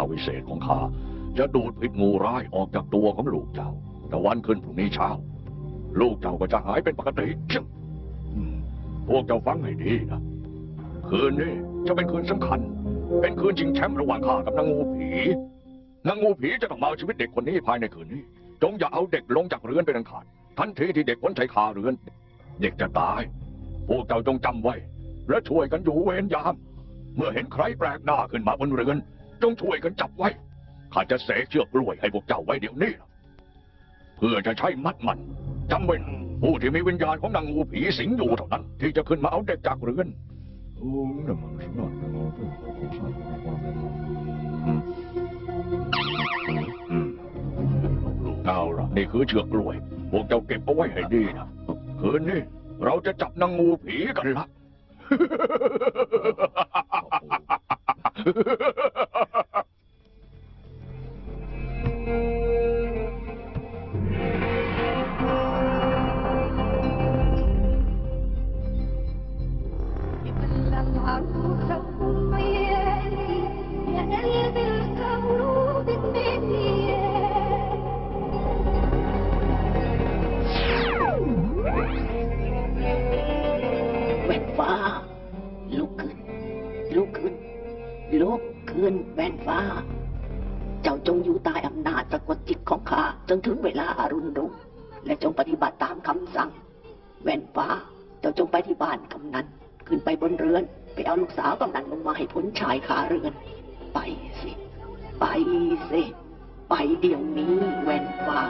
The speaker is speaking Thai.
าวิเศษของข้าจะดูดพิษงูร้ายออกจากตัวของลูกเจ้า แต่วันขึ้นพรุ่งนี้เช้า ลูกเจ้าก็จะหายเป็นปกติพวกเจ้าฟังให้ดีนะ คืนนี้จะเป็นคืนสำคัญ เป็นคืนชิงแชมป์ระหว่างข้ากับนางงูผีนางงูผีจะต้องมาเอาชีวิตเด็กคนนี้ภายในคืนนี้ จงอย่าเอาเด็กลงจากเรือนเป็นอันขาด ทันทีที่เด็กพ้นชายคาเรือน เด็กจะตาย พวกเจ้าจงจำไว้ และช่วยกันอยู่เวรยาม เมื่อเห็นใครแปลกหน้าขึ้นมาบนเรือน จงช่วยกันจับไว้ ข้าจะเสกเชือกกล้วยให้พวกเจ้าไว้เดี๋ยวนี้ล่ะเพื่อจะใช้มัดมันจำไว้นะผู้ที่มีวิญญาณของนางงูผีสิงอยู่เท่านั้น ที่จะขึ้นมาเอาเด็กจากเรือนโอ้ยน้ำมันสนอนอืมอืมเอาละนี่คือเชือกกล้วย พวกเจ้าเก็บเอาไว้ให้ดีนะ คืนนี้เราจะจับนางงูผีกันละ ฟ้า ลุกขึ้น ลุกขึ้น ลุกขึ้นแว่นฟ้า เจ้าจงอยู่ใต้อำนาจสะกดจิตของข้าจนถึงเวลาอารุณรุ่งและจงปฏิบัติตามคำสั่ง แว่นฟ้า เจ้าจงไปที่บ้านกำนันขึ้นไปบนเรือน ไปเอาลูกสาวกำนันลงมาให้พ้นชายคาเรือน ไปสิ ไปสิ ไปเดี๋ยวนี้แว่นฟ้า